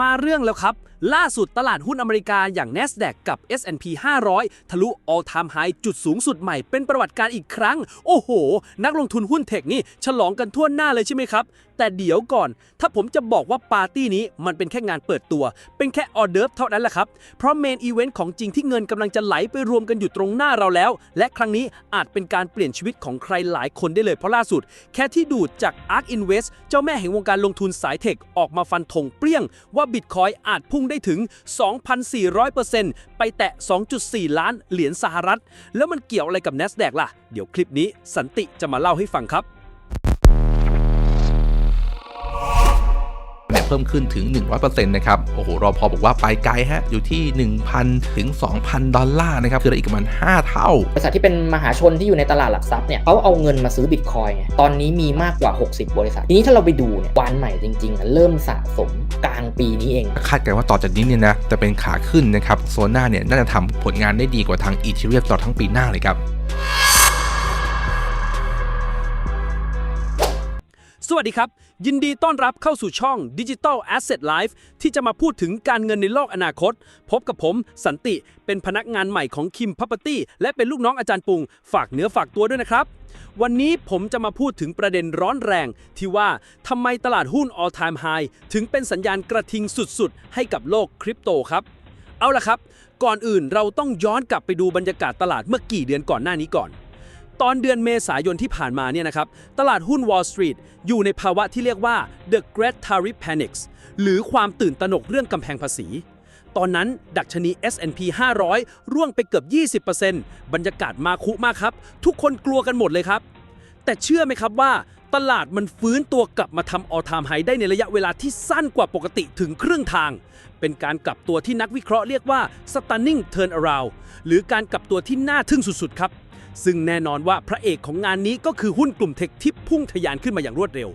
มาเรื่องแล้วครับ ล่าสุดตลาดหุ้นอเมริกาอย่าง NASDAQ กับ S&P 500 ทะลุ all time high จุดสูงสุดใหม่เป็นประวัติการอีกครั้ง โอ้โห นักลงทุนหุ้นเทคนี่ฉลองกันทั่วหน้าเลยใช่ไหมครับแต่เดี๋ยวก่อน ถ้าผมจะบอกว่าปาร์ตี้นี้มันเป็นแค่งานเปิดตัว เป็นแค่ออเดิร์ฟเท่านั้นแหละครับ เพราะเมนอีเวนต์ของจริงที่เงินกำลังจะไหลไปรวมกันอยู่ตรงหน้าเราแล้ว และครั้งนี้อาจเป็นการเปลี่ยนชีวิตของใครหลายคนได้เลยเพราะล่าสุด แค่ที่ดูดจาก ARK Invest เจ้าแม่แห่งวงการลงทุนสายเทคออกมาฟันธงเปรี้ยง ว่าบิตคอยอาจพุ่งได้ถึง 2,400%ไปแตะ 2.4 ล้านเหรียญสหรัฐ แล้วมันเกี่ยวอะไรกับ NASDAQ ล่ะ เดี๋ยวคลิปนี้สันติจะมาเล่าให้ฟังครับ เนี่ยเพิ่มขึ้นถึง 100%นะครับ โอ้โหรอพอบอกว่าไปไกลฮะ อยู่ที่ 1,000 ถึง 2,000 ดอลลาร์นะครับ คืออีกประมาณ 5 เท่า บริษัทที่เป็นมหาชนที่อยู่ในตลาดหลักทรัพย์เนี่ยเขาเอาเงินมาซื้อบิตคอยน์ไงตอนนี้มีมากกว่า 60 บริษัท ทีนี้ถ้าเราไปดูเนี่ยวานใหม่จริงๆอะเริ่มสะสมกลางปีนี้เอง คาดกันว่าต่อจากนี้เนี่ยนะจะเป็นขาขึ้นนะครับโซน่าเนี่ยน่าจะทำผลงานได้ดีกว่าทางอีทีเรียตลอดทั้งปีหน้าเลยครับ สวัสดีครับ ยินดีต้อนรับเข้าสู่ช่อง Digital Asset Life ที่จะมาพูดถึงการเงินในโลกอนาคต พบกับผมสันติเป็นพนักงานใหม่ของ Kim Property และเป็นลูกน้องอาจารย์ปุง ฝากเนื้อฝากตัวด้วยนะครับ วันนี้ผมจะมาพูดถึงประเด็นร้อนแรง ที่ว่าทำไมตลาดหุ้น all time high ถึงเป็นสัญญาณกระทิงสุดๆ ให้กับโลกคริปโตครับ เอาล่ะครับ ก่อนอื่นเราต้องย้อนกลับไปดูบรรยากาศตลาดเมื่อกี่เดือนก่อนหน้านี้ก่อน ตอนเดือนเมษายนที่ผ่านมาเนี่ยนะครับ ตลาดหุ้น Wall Street อยู่ในภาวะที่เรียกว่า the Great Tariff Panics หรือความตื่นตระหนกเรื่องกำแพงภาษี ตอนนั้นดัชนี S&P 500 ร่วงไปเกือบ 20%บรรยากาศมาคุมากครับ ทุกคนกลัวกันหมดเลยครับ แต่เชื่อไหมครับว่า ตลาดมันฟื้นตัวกลับมาทำ all time high ได้ในระยะเวลาที่สั้นกว่าปกติถึงครึ่งทาง เป็นการกลับตัวที่นักวิเคราะห์เรียกว่า stunning turnaround หรือการกลับตัวที่น่าทึ่งสุดๆครับ ซึ่งแน่นอนว่าพระเอกของงานนี้ก็คือหุ้นกลุ่มเทคที่พุ่งทะยานขึ้นมาอย่างรวดเร็ว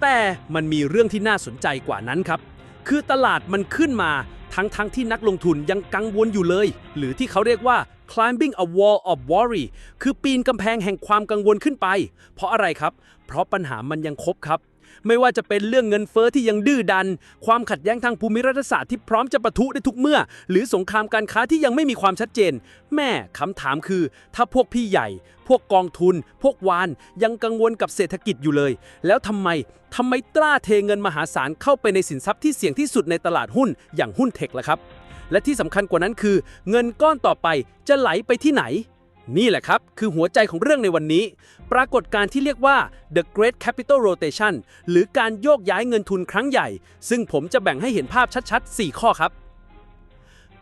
แต่มันมีเรื่องที่น่าสนใจกว่านั้นครับ คือตลาดมันขึ้นมาทั้งๆทที่นักลงทุนยังกังวลอยู่เลย หรือที่เขาเรียกว่า climbing a wall of worry คือปีนกำแพงแห่งความกังวลขึ้นไป เพราะอะไรครับ เพราะปัญหามันยังครบครับ ไม่ว่าจะเป็นเรื่องเงินเฟอ้อที่ยังดื้อดัน ความขัดแย้งทางภูมิรัฐศาสตร์ที่พร้อมจะปะทุได้ทุกเมื่อ หรือสงครามการค้าที่ยังไม่มีความชัดเจน แม่คำถามคือ ถ้าพวกพี่ใหญ่ พวกกองทุน พวกวานยังกังวลกับเศรษฐกิจอยู่เลย แล้วทำไมทำไมกล้าเทเงินมหาศาลเข้าไปในสินทรัพย์ที่เสี่ยงที่สุดในตลาดหุ้นอย่างหุ้นเทคล่ะครับและที่สำคัญกว่านั้นคือ เงินก้อนต่อไปจะไหลไปที่ไหน นี่แหละครับ คือหัวใจของเรื่องในวันนี้ ปรากฏการที่เรียกว่า the Great Capital Rotation หรือการโยกย้ายเงินทุนครั้งใหญ่ ซึ่งผมจะแบ่งให้เห็นภาพชัด ๆ 4 ข้อครับ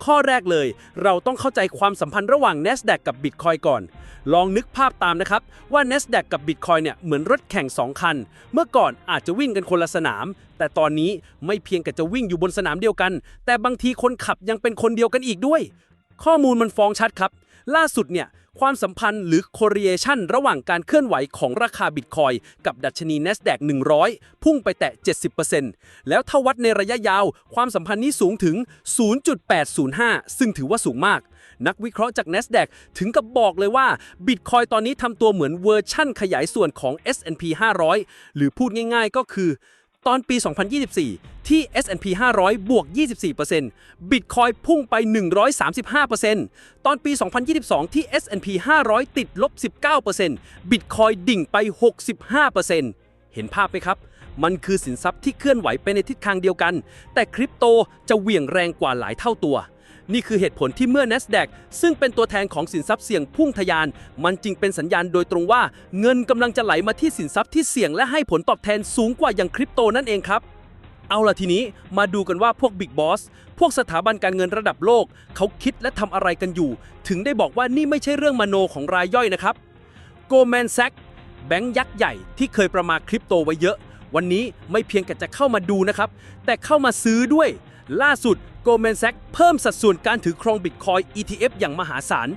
ข้อแรกเลย เราต้องเข้าใจความสัมพันธ์ระหว่าง NASDAQ กับ Bitcoin ก่อน ลองนึกภาพตามนะครับ ว่า NASDAQ กับ Bitcoin เนี่ยเหมือนรถแข่ง 2 คัน เมื่อก่อนอาจจะวิ่งกันคนละสนาม แต่ตอนนี้ไม่เพียงแต่จะวิ่งอยู่บนสนามเดียวกัน แต่บางทีคนขับยังเป็นคนเดียวกันอีกด้วย ข้อมูลมันฟ้องชัดครับ ล่าสุดเนี่ยความสัมพันธ์หรือ correlation ระหว่างการเคลื่อนไหวของราคาบิตคอยกับดัชนี NASDAQ 100 พุ่งไปแตะ 70%แล้วถ้าวัดในระยะยาว ความสัมพันธ์นี้สูงถึง 0.805 ซึ่งถือว่าสูงมาก นักวิเคราะห์จาก NASDAQ ถึงกับบอกเลยว่าบิตคอยตอนนี้ทำตัวเหมือนเวอร์ชั่นขยายส่วนของ S&P 500 หรือพูดง่ายๆก็คือ ตอนปี 2024 ที่ S&P 500 บวก 24% Bitcoin พุ่งไป 135%ตอนปี 2022 ที่ S&P 500 ติดลบ 19% Bitcoin ดิ่งไป 65%เห็นภาพไหมครับ มันคือสินทรัพย์ที่เคลื่อนไหวไปในทิศทางเดียวกัน แต่คริปโตจะเหวี่ยงแรงกว่าหลายเท่าตัว นี่คือเหตุผลที่เมื่อ NASDAQ ซึ่งเป็นตัวแทนของสินทรัพย์เสี่ยงพุ่งทะยาน มันจึงเป็นสัญญาณโดยตรงว่า เงินกำลังจะไหลมาที่สินทรัพย์ที่เสี่ยงและให้ผลตอบแทนสูงกว่าอย่างคริปโตนั่นเองครับเอาล่ะทีนี้มาดูกันว่าพวกบิ๊กบอสพวกสถาบันการเงินระดับโลก เขาคิดและทำอะไรกันอยู่ ถึงได้บอกว่านี่ไม่ใช่เรื่องมโนของรายย่อยนะครับโกลแมนแซกแบงก์ยักษ์ใหญ่ที่เคยประมาทคริปโตไว้เยอะ วันนี้ไม่เพียงแต่จะเข้ามาดูนะครับ แต่เข้ามาซื้อด้วย ล่าสุด Goldman Sachs เพิ่มสัดส่วนการถือครองบิตคอย ETF อย่างมหาศาล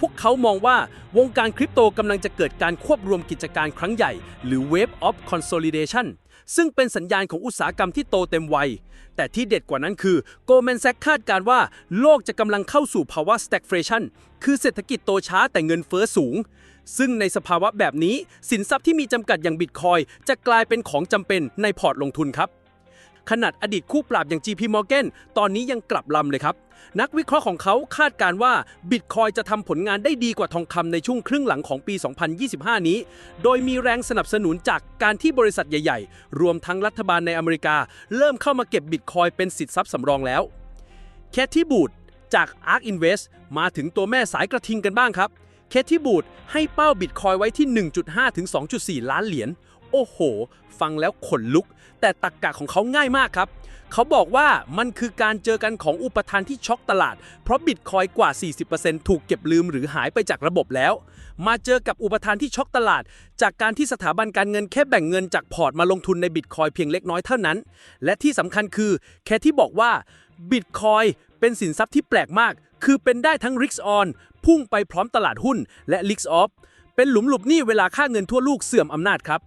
พวกเขามองว่าวงการคริปโตกำลังจะเกิดการควบรวมกิจการครั้งใหญ่ หรือ Wave of Consolidation ซึ่งเป็นสัญญาณของอุตสาหกรรมที่โตเต็มวัย แต่ที่เด็ดกว่านั้นคือ Goldman Sachs คาดการณ์ว่า โลกจะกำลังเข้าสู่ภาวะ stagflation คือเศรษฐกิจโตช้าแต่เงินเฟ้อสูง ซึ่งในสภาวะแบบนี้ สินทรัพย์ที่มีจำกัดอย่างบิตคอยจะกลายเป็นของจำเป็นในพอร์ตลงทุนครับ ขนาดอดีตคู่ปราบอย่าง JP Morgan ตอนนี้ยังกลับลำเลยครับ นักวิเคราะห์ของเขาคาดการณ์ว่าบิตคอยจะทำผลงานได้ดีกว่าทองคำในช่วงครึ่งหลังของปี 2025 นี้ โดยมีแรงสนับสนุนจากการที่บริษัทใหญ่ๆ รวมทั้งรัฐบาลในอเมริกา เริ่มเข้ามาเก็บบิตคอยเป็นสิทธิทรัพย์สำรองแล้วแคทที่บูดจาก ARK Invest มาถึงตัวแม่สายกระทิงกันบ้างครับแคทที่บูดให้เป้าบิตคอยไว้ที่ 1.5 ถึง 2.4 ล้านเหรียญ โอ้โห ฟังแล้วขนลุก แต่ตักกะของเขาง่ายมากครับ เขาบอกว่ามันคือการเจอกันของอุปทานที่ช็อกตลาด เพราะบิตคอยกว่า 40%ถูกเก็บลืมหรือหายไปจากระบบแล้ว มาเจอกับอุปทานที่ช็อกตลาด จากการที่สถาบันการเงินแค่แบ่งเงินจากพอร์ตมาลงทุนในบิตคอยเพียงเล็กน้อยเท่านั้น และที่สำคัญคือ แค่ที่บอกว่าบิตคอยเป็นสินทรัพย์ที่แปลกมาก คือเป็นได้ทั้ง Risk On พุ่งไปพร้อมตลาดหุ้นและ Risk Off เป็นหลุมหลบหนี้เวลาค่าเงินทั่วลูกเสื่อมอำนาจครับ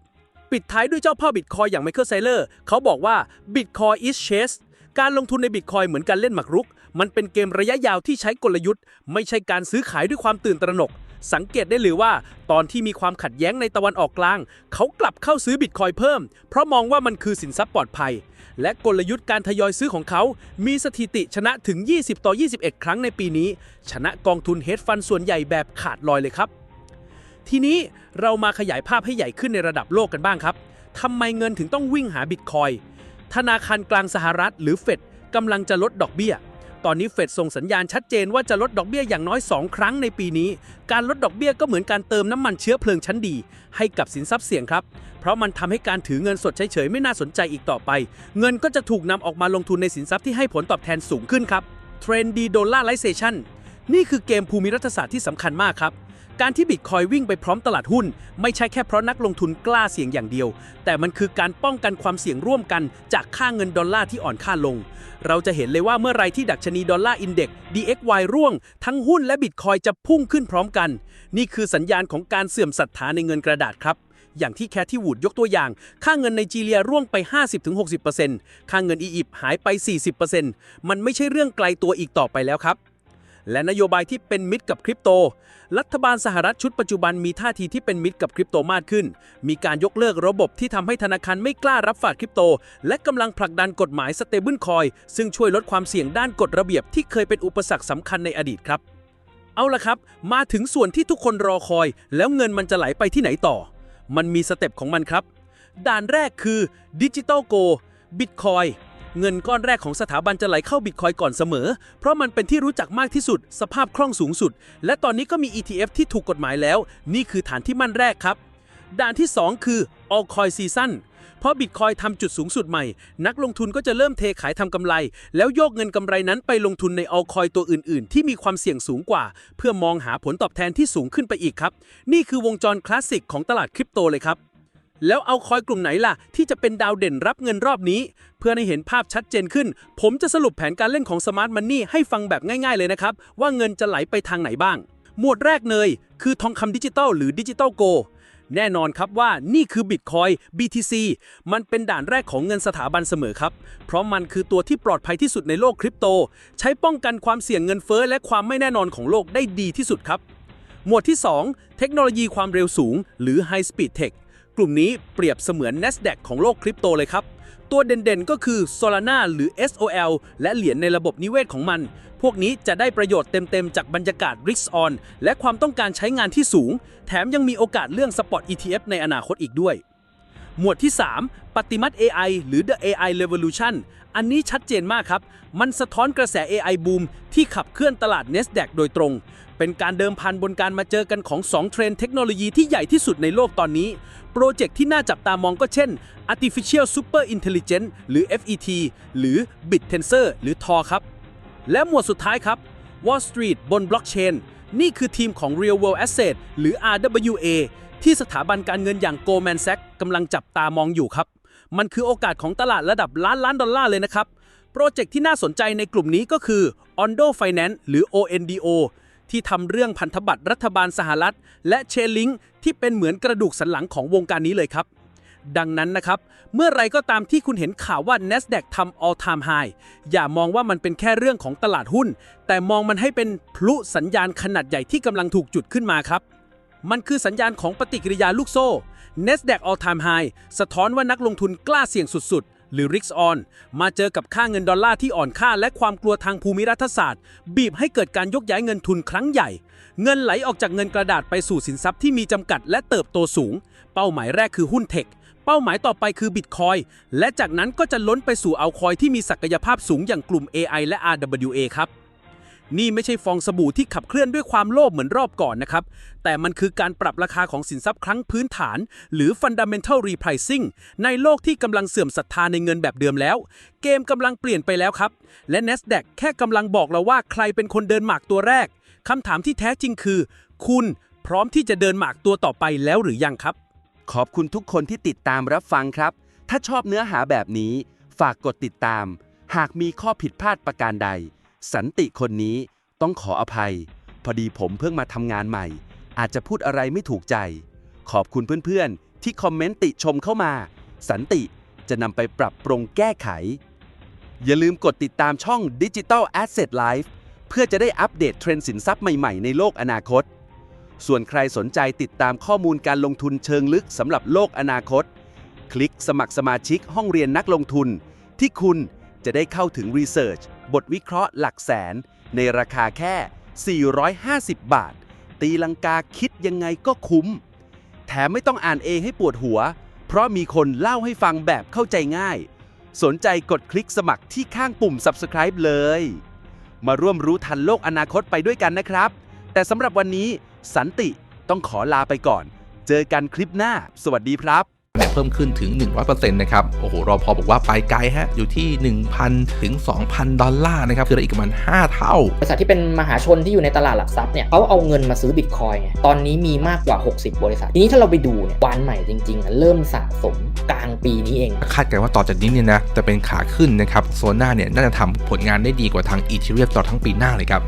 ปิดท้ายด้วยเจ้าพ่อบิตคอยอย่างไมเคิลไซเลอร์เขาบอกว่า Bitcoin is chess การลงทุนในบิตคอยเหมือนการเล่นหมากรุก มันเป็นเกมระยะยาวที่ใช้กลยุทธ์ ไม่ใช่การซื้อขายด้วยความตื่นตระหนก สังเกตได้เลยว่า ตอนที่มีความขัดแย้งในตะวันออกกลาง เขากลับเข้าซื้อบิตคอยเพิ่ม เพราะมองว่ามันคือสินทรัพย์ปลอดภัย และกลยุทธ์การทยอยซื้อของเขา มีสถิติชนะถึง 20 ต่อ 21 ครั้งในปีนี้ ชนะกองทุนเฮดฟันส่วนใหญ่แบบขาดลอยเลยครับ ทีนี้เรามาขยายภาพให้ใหญ่ขึ้นในระดับโลกกันบ้างครับทำไมเงินถึงต้องวิ่งหาบิตคอยธนาคารกลางสหรัฐหรือเฟดกำลังจะลดดอกเบี้ย ตอนนี้เฟดส่งสัญญาณชัดเจนว่าจะลดดอกเบี้ยอย่างน้อย 2 ครั้งในปีนี้ การลดดอกเบี้ยก็เหมือนการเติมน้ำมันเชื้อเพลิงชั้นดี ให้กับสินทรัพย์เสี่ยงครับ เพราะมันทำให้การถือเงินสดเฉยๆไม่น่าสนใจอีกต่อไป เงินก็จะถูกนำออกมาลงทุนในสินทรัพย์ที่ให้ผลตอบแทนสูงขึ้นครับเทรนดีดอลลาร์ไลเซชันนี่คือเกมภูมิรัฐศาสตร์ที่สำคัญมากครับ การที่บิตคอยวิ่งไปพร้อมตลาดหุ้น ไม่ใช่แค่เพราะนักลงทุนกล้าเสี่ยงอย่างเดียว แต่มันคือการป้องกันความเสี่ยงร่วมกันจากค่าเงินดอลลาร์ที่อ่อนค่าลง เราจะเห็นเลยว่าเมื่อไรที่ดัชนีดอลลาร์อินเด็กซ์ DXY ร่วง ทั้งหุ้นและบิตคอยจะพุ่งขึ้นพร้อมกัน นี่คือสัญญาณของการเสื่อมศรัทธาในเงินกระดาษครับอย่างที่แคทที่วูดยกตัวอย่าง ค่าเงินไนจีเรียร่วงไป 50-60%ค่าเงินอียิปต์หายไป 40%มันไม่ใช่เรื่องไกลตัวอีกต่อไปแล้วครับ และนโยบายที่เป็นมิตรกับคริปโต รัฐบาลสหรัฐชุดปัจจุบันมีท่าทีที่เป็นมิตรกับคริปโตมากขึ้น มีการยกเลิกระบบที่ทำให้ธนาคารไม่กล้ารับฝากคริปโต และกำลังผลักดันกฎหมาย Stable Coin ซึ่งช่วยลดความเสี่ยงด้านกฎระเบียบที่เคยเป็นอุปสรรคสำคัญในอดีตครับ เอาละครับ มาถึงส่วนที่ทุกคนรอคอย แล้วเงินมันจะไหลไปที่ไหนต่อ มันมีสเต็ปของมันครับ ด่านแรกคือดิจิ t a ลโกบิตคอย เงินก้อนแรกของสถาบันจะไหลเข้าบิตคอยก่อนเสมอ เพราะมันเป็นที่รู้จักมากที่สุด สภาพคล่องสูงสุด และตอนนี้ก็มี ETF ที่ถูกกฎหมายแล้ว นี่คือฐานที่มั่นแรกครับ ด่านที่ 2 คือ All Coin Season เพราะบิตคอยทำจุดสูงสุดใหม่ นักลงทุนก็จะเริ่มเทขายทำกำไร แล้วโยกเงินกำไรนั้นไปลงทุนใน All Coin ตัวอื่น ๆ ที่มีความเสี่ยงสูงกว่า เพื่อมองหาผลตอบแทนที่สูงขึ้นไปอีกครับ นี่คือวงจรคลาสสิกของตลาดคริปโตเลยครับ แล้วเอาคอยกลุ่มไหนล่ะ ที่จะเป็นดาวเด่นรับเงินรอบนี้ เพื่อให้เห็นภาพชัดเจนขึ้น ผมจะสรุปแผนการเล่นของ Smart Money ให้ฟังแบบง่ายๆเลยนะครับ ว่าเงินจะไหลไปทางไหนบ้าง หมวดแรกเลยคือทองคำดิจิตอลหรือดิจิตอลโกแน่นอนครับว่านี่คือ Bitcoin BTC มันเป็นด่านแรกของเงินสถาบันเสมอครับ เพราะมันคือตัวที่ปลอดภัยที่สุดในโลกคริปโต ใช้ป้องกันความเสี่ยงเงินเฟ้อและความไม่แน่นอนของโลกได้ดีที่สุดครับ หมวดที่ 2 เทคโนโลยีความเร็วสูง หรือ High Speed Tech กลุ่มนี้เปรียบเสมือน NASDAQ ของโลกคริปโตเลยครับ ตัวเด่นๆ ก็คือ Solana หรือ SOL และเหรียญในระบบนิเวศของมัน พวกนี้จะได้ประโยชน์เต็มๆ จากบรรยากาศ Risk On และความต้องการใช้งานที่สูง แถมยังมีโอกาสเรื่อง Spot ETF ในอนาคตอีกด้วย หมวดที่ 3 ปฏิมัติ AI หรือ The AI Revolution อันนี้ชัดเจนมากครับ มันสะท้อนกระแส AI บูมที่ขับเคลื่อนตลาด NASDAQ โดยตรง เป็นการเดิมพันบนการมาเจอกันของ 2 เทรนเทคโนโลยีที่ใหญ่ที่สุดในโลกตอนนี้ โปรเจกต์ที่น่าจับตามองก็เช่น Artificial Super Intelligence หรือ FET หรือ Bit Tensor หรือ Tor ครับ และหมวดสุดท้ายครับ Wall Street บนบล็อกเชนนี่คือทีมของ Real World Asset หรือ RWA ที่สถาบันการเงินอย่าง Goldman Sachs กำลังจับตามองอยู่ครับ มันคือโอกาสของตลาดระดับล้านล้านดอลลาร์เลยนะครับ โปรเจกต์ที่น่าสนใจในกลุ่มนี้ก็คือ Ondo Finance หรือ ONDO ที่ทำเรื่องพันธบัตรรัฐบาลสหรัฐ และ Chainlink ที่เป็นเหมือนกระดูกสันหลังของวงการนี้เลยครับ ดังนั้นนะครับ เมื่อไรก็ตามที่คุณเห็นข่าวว่า NASDAQ ทำ all time high อย่ามองว่ามันเป็นแค่เรื่องของตลาดหุ้น แต่มองมันให้เป็นพลุสัญญาณขนาดใหญ่ที่กำลังถูกจุดขึ้นมาครับมันคือสัญญาณของปฏิกิริยาลูกโซ่ NASDAQ all time high สะท้อนว่านักลงทุนกล้าเสี่ยงสุด หรือ RIX on มาเจอกับค่าเงินดอลลาร์ที่อ่อนค่าและความกลัวทางภูมิรัฐศาสตร์ บีบให้เกิดการยกย้ายเงินทุนครั้งใหญ่ เงินไหลออกจากเงินกระดาษไปสู่สินทรัพย์ที่มีจำกัดและเติบโตสูง เป้าหมายแรกคือหุ้นเทคเป้าหมายต่อไปคือบิตคอยและจากนั้นก็จะล้นไปสู่เอาคอยที่มีศักยภาพสูงอย่างกลุ่ม AI และ RWA ครับ นี่ไม่ใช่ฟองสบู่ที่ขับเคลื่อนด้วยความโลภเหมือนรอบก่อนนะครับ แต่มันคือการปรับราคาของสินทรัพย์ครั้งพื้นฐาน หรือ fundamental repricing ในโลกที่กำลังเสื่อมศรัทธาในเงินแบบเดิมแล้ว เกมกำลังเปลี่ยนไปแล้วครับ และ NASDAQ แค่กำลังบอกเราว่าใครเป็นคนเดินหมากตัวแรกคำถามที่แท้จริงคือ คุณพร้อมที่จะเดินหมากตัวต่อไปแล้วหรือยังครับ ขอบคุณทุกคนที่ติดตามรับฟังครับ ถ้าชอบเนื้อหาแบบนี้ ฝากกดติดตาม หากมีข้อผิดพลาดประการใด สันติคนนี้ต้องขออภัย พอดีผมเพิ่งมาทำงานใหม่ อาจจะพูดอะไรไม่ถูกใจ ขอบคุณเพื่อนๆ ที่คอมเมนต์ติชมเข้ามา สันติจะนำไปปรับปรุงแก้ไข อย่าลืมกดติดตามช่อง Digital Asset Life เพื่อจะได้อัปเดตเทรนด์สินทรัพย์ใหม่ๆ ในโลกอนาคต ส่วนใครสนใจติดตามข้อมูลการลงทุนเชิงลึกสำหรับโลกอนาคต คลิกสมัครสมาชิกห้องเรียนนักลงทุน ที่คุณจะได้เข้าถึงรีเสิร์ช บทวิเคราะห์หลักแสนในราคาแค่ 450 บาท ตีลังกาคิดยังไงก็คุ้ม แถมไม่ต้องอ่านเองให้ปวดหัว เพราะมีคนเล่าให้ฟังแบบเข้าใจง่าย สนใจกดคลิกสมัครที่ข้างปุ่ม subscribe เลย มาร่วมรู้ทันโลกอนาคตไปด้วยกันนะครับ แต่สำหรับวันนี้สันติต้องขอลาไปก่อน เจอกันคลิปหน้า สวัสดีครับ เนี่ยเพิ่มขึ้นถึง 100%นะครับ โอ้โห รอพอบอกว่าไปไกลฮะ อยู่ที่ 1,000 ถึง 2,000 ดอลลาร์นะครับ คืออีกประมาณ 5 เท่า บริษัทที่เป็นมหาชนที่อยู่ในตลาดหลักทรัพย์เนี่ยเขาเอาเงินมาซื้อบิตคอยไงตอนนี้มีมากกว่า 60 บริษัท ทีนี้ถ้าเราไปดูเนี่ยวานใหม่จริงๆอะเริ่มสะสมกลางปีนี้เอง คาดกันว่าต่อจากนี้เนี่ยนะ จะเป็นขาขึ้นนะครับ โซน่าเนี่ยน่าจะทำผลงานได้ดีกว่าทางอีเทเรียมตลอดทั้งปีหน้าเลยครับ